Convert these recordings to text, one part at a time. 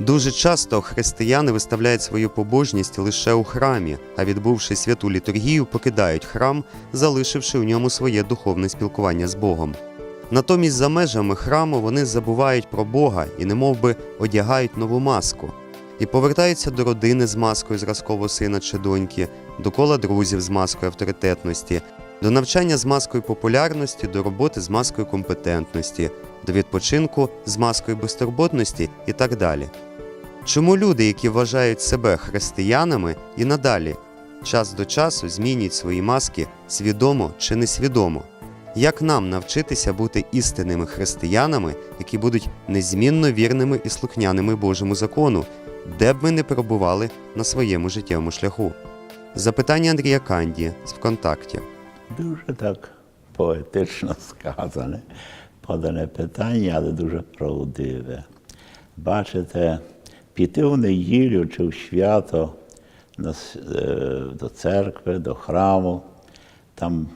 Дуже часто християни виставляють свою побожність лише у храмі, а відбувши святу літургію, покидають храм, залишивши у ньому своє духовне спілкування з Богом. Натомість за межами храму вони забувають про Бога і немовби одягають нову маску, і повертаються до родини з маскою зразкового сина чи доньки, до кола друзів з маскою авторитетності, до навчання з маскою популярності, до роботи з маскою компетентності, до відпочинку з маскою безтурботності і так далі. Чому люди, які вважають себе християнами, і надалі час до часу змінюють свої маски свідомо чи несвідомо? Як нам навчитися бути істинними християнами, які будуть незмінно вірними і слухняними Божому закону, де б ми не перебували на своєму життєвому шляху? Запитання Андрія Канді з ВКонтакті. Дуже так поетично сказане, подане питання, але дуже правдиве. Бачите, піти в неділю чи в свято е, до церкви, до храму, там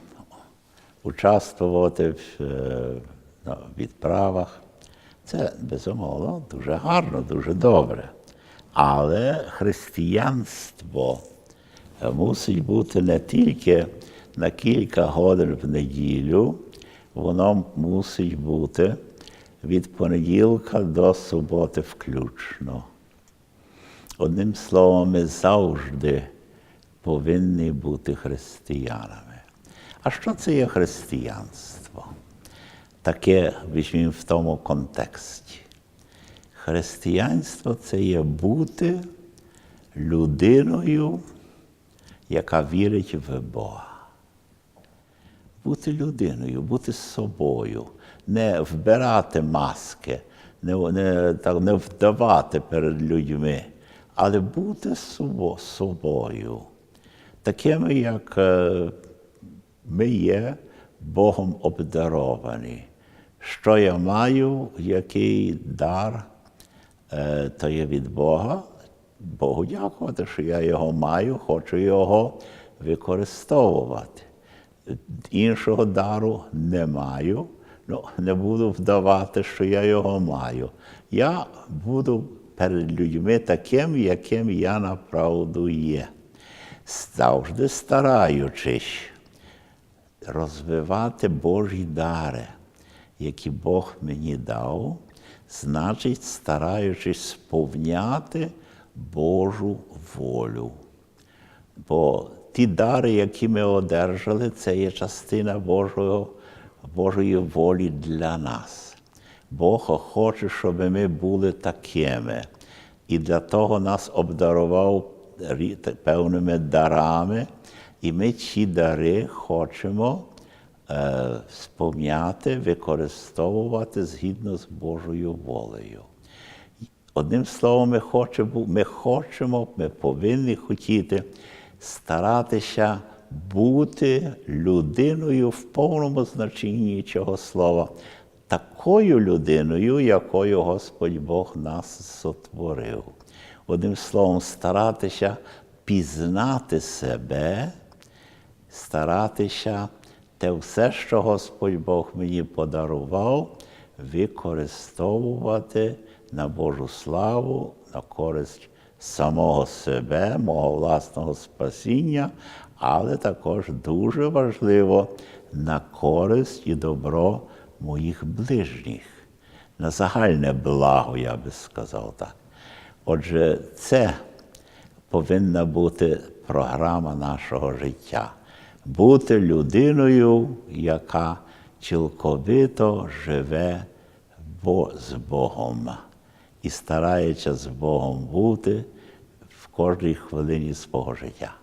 участвувати в е, відправах. Це безумовно дуже гарно, дуже добре. Але християнство мусить бути не тільки на кілька годин в неділю, воно мусить бути від понеділка до суботи включно. Одним словом, ми завжди повинні бути християнами. А що це є християнство? Таке візьмімо в тому контексті. Християнство це є бути людиною, яка вірить в Бога. Бути людиною, бути собою, не вбирати маски, не, не, так, не вдавати перед людьми, але бути собо- собою, такими, як е, ми є Богом обдаровані. Що я маю, який дар, е, то є від Бога. Богу дякувати, що я його маю, хочу його використовувати. Іншого дару не маю, ну, не буду вдавати, що я його маю. Я буду перед людьми таким, яким я направду є. Завжди стараючись розвивати Божі дари, які Бог мені дав, значить, стараючись сповняти Божу волю. Бо ті дари, які ми одержали, це є частина Божого, Божої волі для нас. Бог хоче, щоб ми були такими. І для того нас обдарував певними дарами, і ми ці дари хочемо е, сповняти, використовувати згідно з Божою волею. Одним словом, ми хочемо, ми хочемо, ми повинні хотіти старатися бути людиною в повному значенні цього слова, такою людиною, якою Господь Бог нас сотворив. Одним словом, старатися пізнати себе, старатися те все, що Господь Бог мені подарував, використовувати на Божу славу, на користь самого себе, мого власного спасіння, але також дуже важливо на користь і добро моїх ближніх, на загальне благо, я би сказав так. Отже, це повинна бути програма нашого життя. Бути людиною, яка цілковито живе з Богом і старається з Богом бути в кожній хвилині свого життя.